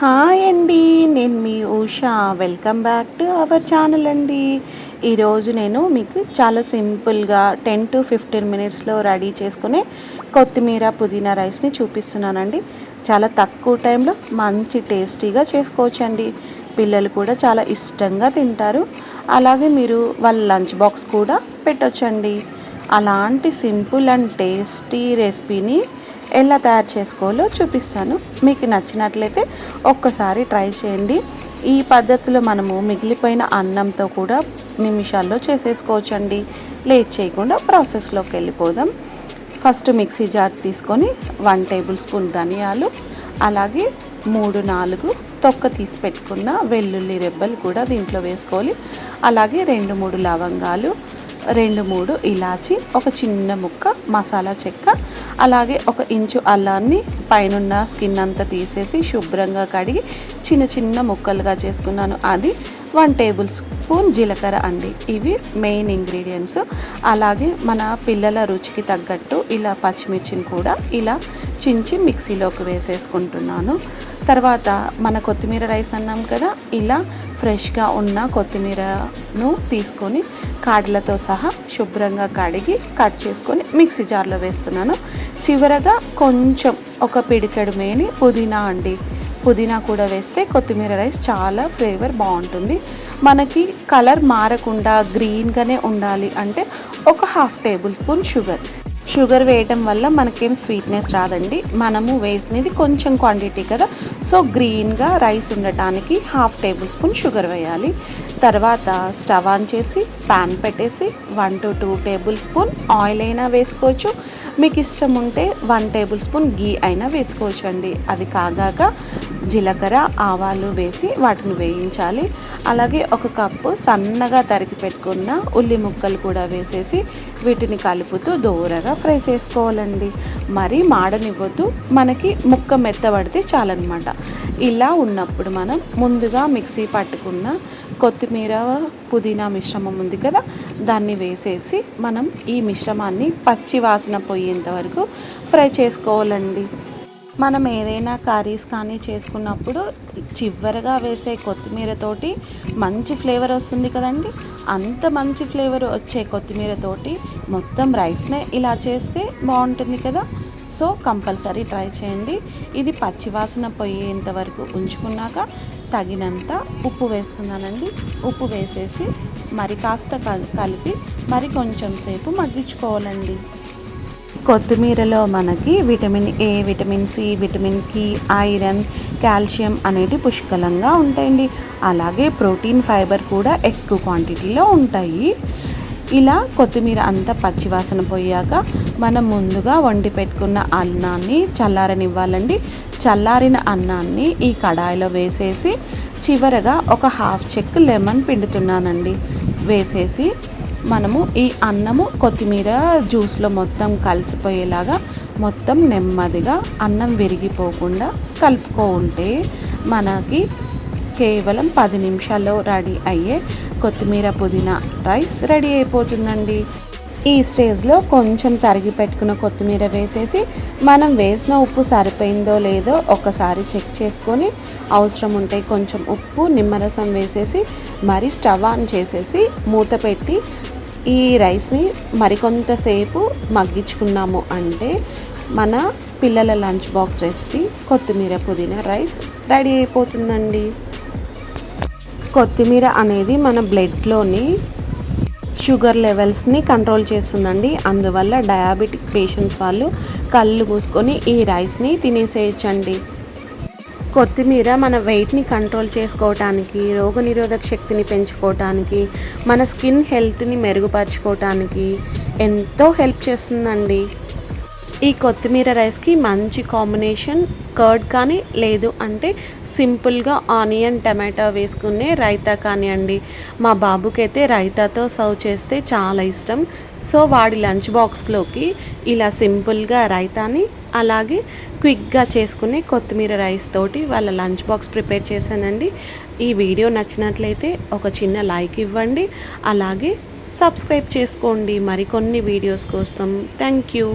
Hi అండి నేను మీ Usha. Welcome back to our channel అండి. ఈరోజు నేను మీకు చాలా సింపుల్గా టెన్ టు ఫిఫ్టీన్ మినిట్స్లో రెడీ చేసుకునే కొత్తిమీర పుదీనా రైస్ని చూపిస్తున్నానండి. చాలా తక్కువ టైంలో మంచి టేస్టీగా చేసుకోవచ్చండి. పిల్లలు కూడా చాలా ఇష్టంగా తింటారు. అలాగే మీరు వాళ్ళ లంచ్ బాక్స్ కూడా పెట్టొచ్చండి. అలాంటి సింపుల్ అండ్ టేస్టీ రెసిపీని ఎలా తయారు చేసుకోవాలో చూపిస్తాను. మీకు నచ్చినట్లయితే ఒక్కసారి ట్రై చేయండి. ఈ పద్ధతిలో మనము మిగిలిపోయిన అన్నంతో కూడా నిమిషాల్లో చేసేసుకోవచ్చండి. లేట్ చేయకుండా ప్రాసెస్లోకి వెళ్ళిపోదాం. ఫస్ట్ మిక్సీ జార్ తీసుకొని వన్ టేబుల్ స్పూన్ ధనియాలు అలాగే మూడు నాలుగు తొక్క తీసి పెట్టుకున్న వెల్లుల్లి రెబ్బలు కూడా దీంట్లో వేసుకోవాలి. అలాగే రెండు మూడు లవంగాలు రెండు మూడు ఇలాచి ఒక చిన్న ముక్క మసాలా చెక్క అలాగే ఒక ఇంచు అల్లాన్ని పైనున్న స్కిన్ అంతా తీసేసి శుభ్రంగా కడిగి చిన్న చిన్న ముక్కలుగా చేసుకున్నాను. అది వన్ టేబుల్ స్పూన్ జీలకర్ర అండి. ఇవి మెయిన్ ఇంగ్రీడియంట్స్. అలాగే మన పిల్లల రుచికి తగ్గట్టు ఇలా పచ్చిమిర్చిని కూడా ఇలా చించి మిక్సీలోకి వేసేసుకుంటున్నాను. తర్వాత మన కొత్తిమీర రైస్ అన్నాం కదా ఇలా ఫ్రెష్గా ఉన్న కొత్తిమీరను తీసుకొని కాడలతో సహా శుభ్రంగా కడిగి కట్ చేసుకొని మిక్సీ జార్లో వేస్తున్నాను. చివరగా కొంచెం ఒక పిడికెడు మేని పుదీనా అండి. పుదీనా కూడా వేస్తే కొత్తిమీర రైస్ చాలా ఫ్లేవర్ బాగుంటుంది. మనకి కలర్ మారకుండా గ్రీన్గానే ఉండాలి అంటే ఒక half table spoon sugar. Sugar వేయటం వల్ల మనకేం స్వీట్నెస్ రాదండి. మనము వేసినది కొంచెం క్వాంటిటీ కదా. సో గ్రీన్గా రైస్ ఉండటానికి హాఫ్ టేబుల్ స్పూన్ షుగర్ వేయాలి. తర్వాత స్టవ్ ఆన్ చేసి ప్యాన్ పెట్టేసి one to two tablespoon oil అయినా వేసుకోవచ్చు. మీకు ఇష్టం ఉంటే వన్ టేబుల్ స్పూన్ గీ అయినా వేసుకోవచ్చు అండి. అది కాగాక జీలకర్ర ఆవాలు వేసి వాటిని వేయించాలి. అలాగే ఒక కప్పు సన్నగా తరిగి పెట్టుకున్న ఉల్లి ముక్కలు కూడా వేసేసి వీటిని కలుపుతూ దూరగా ఫ్రై చేసుకోవాలండి. మరి మాడనివ్వద్దు. మనకి ముక్క మెత్తబడితే చాలన్నమాట. ఇలా ఉన్నప్పుడు మనం ముందుగా మిక్సీ పట్టుకున్న కొత్తిమీర పుదీనా మిశ్రమం ఉంది కదా దాన్ని వేసేసి మనం ఈ మిశ్రమాన్ని పచ్చి వాసన పోయేంత వరకు ఫ్రై చేసుకోవాలండి. మనం ఏదైనా కర్రీస్ కానీ చేసుకున్నప్పుడు చివరగా వేసే కొత్తిమీరతోటి మంచి ఫ్లేవర్ వస్తుంది కదండి. అంత మంచి ఫ్లేవర్ వచ్చే కొత్తిమీరతోటి మొత్తం రైస్నే ఇలా చేస్తే బాగుంటుంది కదా. సో కంపల్సరీ ట్రై చేయండి. ఇది పచ్చివాసన పోయేంత వరకు ఉంచుకున్నాక తగినంత ఉప్పు వేస్తున్నానండి. ఉప్పు వేసేసి మరి కాస్త కలిపి మరి కొంచెం సేపు మగ్గించుకోవాలండి. కొత్తిమీరలో మనకి విటమిన్ ఏ విటమిన్ సి విటమిన్కి ఐరన్ కాల్షియం అనేటి పుష్కలంగా ఉంటాయండి. అలాగే ప్రోటీన్ ఫైబర్ కూడా ఎక్కువ క్వాంటిటీలో ఉంటాయి. ఇలా కొత్తిమీర అంతా పచ్చివాసన పోయాక మనం ముందుగా వండి పెట్టుకున్న అన్నాన్ని చల్లారనివ్వాలండి. చల్లారిన అన్నాన్ని ఈ కడాయిలో వేసేసి చివరగా ఒక హాఫ్ చెక్ లెమన్ పిండుతున్నానండి. వేసేసి మనము ఈ అన్నము కొత్తిమీర జ్యూస్లో మొత్తం కలిసిపోయేలాగా మొత్తం నెమ్మదిగా అన్నం విరిగిపోకుండా కలుపుకో ఉంటే మనకి కేవలం పది నిమిషాల్లో రెడీ అయ్యే కొత్తిమీర పుదీనా రైస్ రెడీ అయిపోతుందండి. ఈ స్టేజ్లో కొంచెం తరిగి పెట్టుకున్న కొత్తిమీర వేసేసి మనం వేసిన ఉప్పు సరిపోయిందో లేదో ఒకసారి చెక్ చేసుకొని అవసరం ఉంటే కొంచెం ఉప్పు నిమ్మరసం వేసేసి మరి స్టవ్ ఆన్ చేసేసి మూత పెట్టి ఈ రైస్ని మరికొంతసేపు మగ్గించుకున్నాము అంటే మన పిల్లల లంచ్ బాక్స్ రెసిపీ కొత్తిమీర పుదీనా రైస్ రెడీ అయిపోతుందండి. కొత్తిమీర అనేది మన బ్లడ్లోని షుగర్ లెవెల్స్ని కంట్రోల్ చేస్తుందండి. అందువల్ల డయాబెటిక్ పేషెంట్స్ వాళ్ళు కళ్ళు మూసుకొని ఈ రైస్ని తినేసేయచ్చండి. కొత్తిమీర మన వెయిట్ని కంట్రోల్ చేసుకోవటానికి రోగనిరోధక శక్తిని పెంచుకోవటానికి మన స్కిన్ హెల్త్ని మెరుగుపరచుకోవటానికి ఎంతో హెల్ప్ చేస్తుందండి. ఈ కొత్తిమీర రైస్కి మంచి కాంబినేషన్ కర్డ్ కానీ లేదు అంటే సింపుల్గా ఆనియన్ టమాటో వేసుకునే రైతా కానివ్వండి. మా బాబుకి అయితే రైతాతో సర్వ్ చేస్తే చాలా ఇష్టం. సో వాడి లంచ్ బాక్స్లోకి ఇలా సింపుల్గా రైతాని అలాగే క్విక్గా చేసుకునే కొత్తిమీర రైస్ తోటి వాళ్ళ లంచ్ బాక్స్ ప్రిపేర్ చేశానండి. ఈ వీడియో నచ్చినట్లయితే ఒక చిన్న లైక్ ఇవ్వండి. అలాగే సబ్స్క్రైబ్ చేసుకోండి. మరికొన్ని వీడియోస్ కోసం థ్యాంక్ యూ.